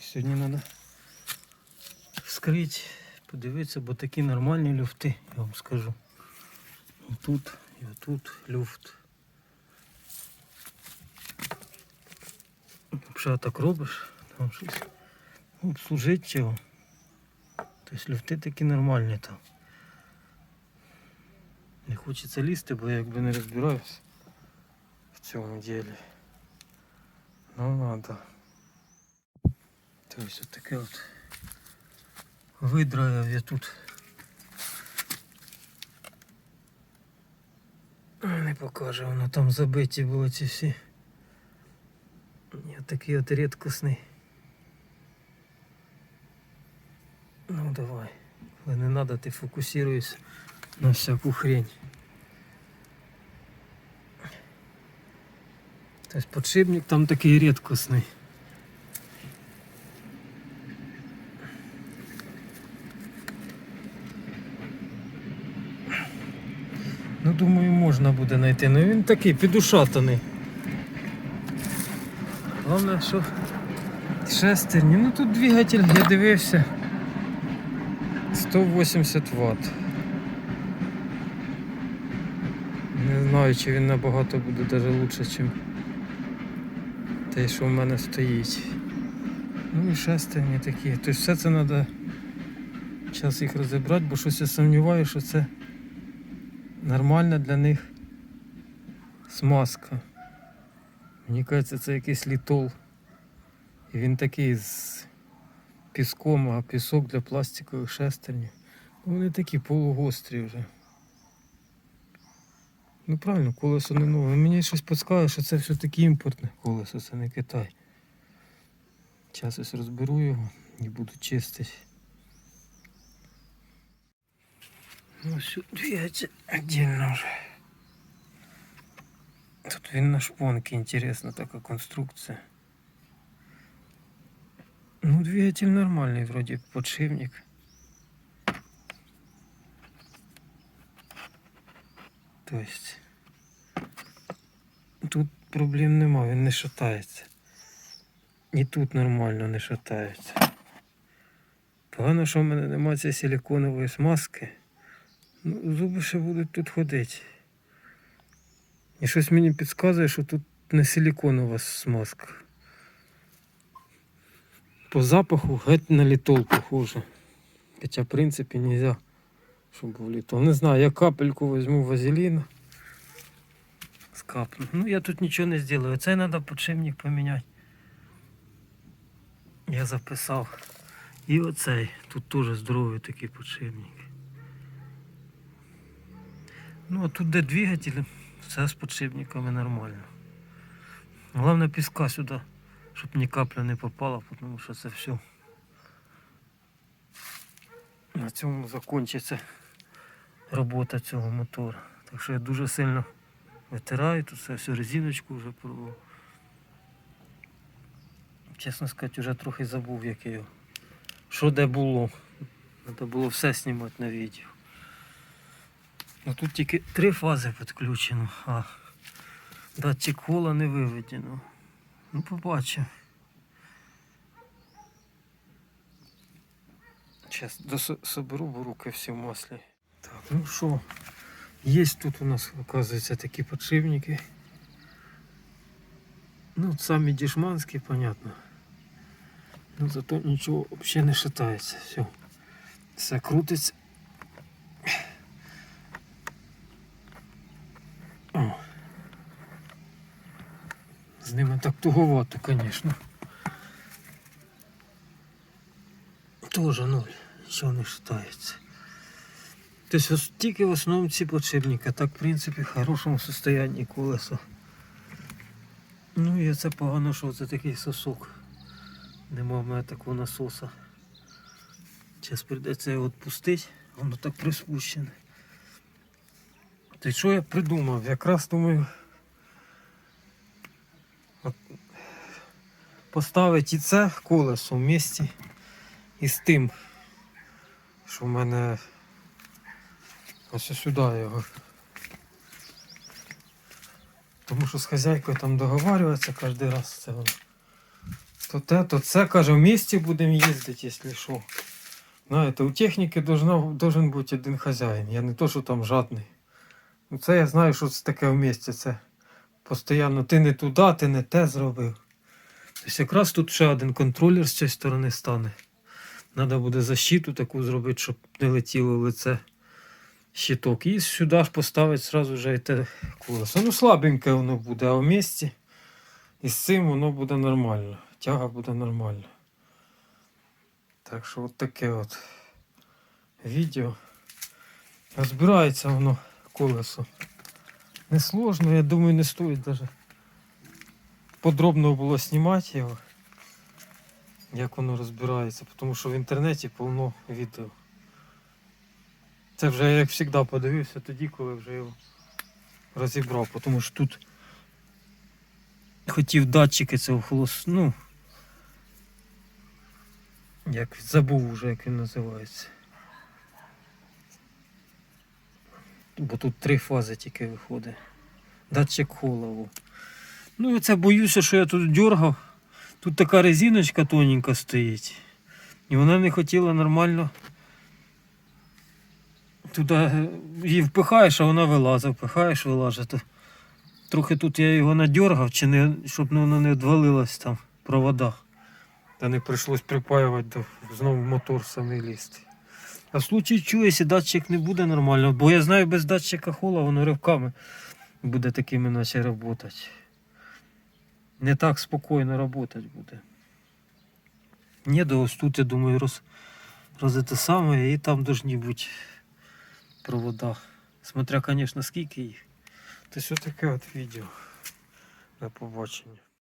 сьогодні треба вскрити, подивитися, бо такі нормальні люфти, я вам скажу. Тут, і отут люфт. Якщо так робиш, там щось ну, служить чого. Тобто люфти такі нормальні там. Не хочеться лізти, бо я якби не розбираюся в цьому ділі. Ну надо. Тобто от таке от видраїв я тут. Не покаже, воно там забиті були ці всі. Я такий от рідкісний. Ну давай. Але не надо, ти фокусируєшся на всяку хрень. Тобто подшипник там такий рідкісний. Ну, думаю, можна буде знайти. Ну він такий підушатаний. Головне, що шестерні. Ну тут двигатель, я дивився. 180 Вт. Не знаю, чи він набагато буде даже лучше, ніж те, що в мене стоїть. Ну і шестерні такі. Тобто все це треба зараз їх розібрати, бо щось я сумніваюся, що це нормальна для них смазка. Мені кажеться, це якийсь літол. І він такий з піском, а пісок для пластикових шестернів. Ну, Вони такі полугострі вже. Ну правильно, колесо не нове. Мені щось підказує, що це все-таки імпортне колесо, це не Китай. Зараз ось розберу його і буду чистити. Ну все, двигатель отдельно вже. Тут на шпонке, интересно така конструкція. Ну, двигатель нормальный, вроде подшипник. То есть тут проблем нема, він не шатається. І тут нормально не шатається. Погано, що в мене немає цієї силиконової смазки. Ну, зуби ще будуть тут ходити. І щось мені підказує, що тут не силиконова смазка. По запаху геть на літол похоже. Хоча в принципі нельзя, щоб був літол. Не знаю, я капельку візьму вазеліна. Скапну. Ну я тут нічого не зроблю. Це треба подшипник поміняти. Я записав. І оцей. Тут теж здоровий такий подшипник. Ну а тут де двигатель, все з подшипниками нормально. Головне піска сюди, щоб ні капля не попала, тому що це все. На цьому закінчиться робота цього мотора. Так що я дуже сильно витираю, тут це всю резиночку вже порвав. Чесно сказати, вже трохи забув, як я його. Що де було. Треба було все знімати на відео. Ну тут тільки три фази підключено, а датчик хола не виведено. Ну побачимо. Зараз дособеру, бо руки всі в маслі. Так, ну що, є тут у нас, оказується, такі подшипники. Ну, самі дешманські, понятно. Ну зато нічого взагалі не шатається. Все. Все крутиться. З ними так туговато, звісно. Тоже ноль, нічого не шатається. Тобто тільки в основному ці подшипники, так в принципі в хорошому состоянні колесо. Ну і це погано, що це такий сосок. Нема в мене такого насоса. Зараз прийдеться його відпустити, воно так приспущене. Та що я придумав? Якраз думаю поставити і це колесо в місті із тим, що в мене ось сюди його. Тому що з хазяйкою там договарюватися кожен раз це воно То те, то це, каже, в місті будемо їздити, якщо що. Знаєте, у техніки должен бути один хазяїн. Я не то, що там жадний. Ну це я знаю, що це таке в місті. Це постійно ти не туди, ти не те зробив. Тобто якраз тут ще один контролер з цієї сторони стане. Треба буде защиту таку зробити, щоб не летіло лице щиток. І сюди ж поставити сразу вже і те колесо. Ну, слабеньке воно буде, а в місті і з цим воно буде нормально. Тяга буде нормальна. Так що от таке от відео. Розбирається воно колесо. Несложно, я думаю, не стоїть даже подробно було знімати його, як воно розбирається, тому що в інтернеті повно відео. Це вже як завжди подивився тоді, коли вже його розібрав, тому що тут хотів датчики цього холос... ну, як забув вже, як він називається. Бо тут три фази тільки виходить. Датчик холову. Ну і це боюся, що я тут дергав. Тут така резиночка тоненька стоїть. І вона не хотіла нормально. Туди е, її впихаєш, а вона вилазить, впихаєш, вилазить. Трохи тут я його надергав, чи не, щоб воно не відвалилось там в проводах. Та не прийшлось припаювати знову мотор самий лізти. А в случае чого, якщо датчик не буде нормально, бо я знаю, без датчика хола воно ривками буде такими наче працювати. Не так спокійно працювати буде. Ні, да ось тут, я думаю, роз, роз те саме, і там повинні бути провода. Смотря, звісно, скільки їх. Це все таке от відео. До побачення.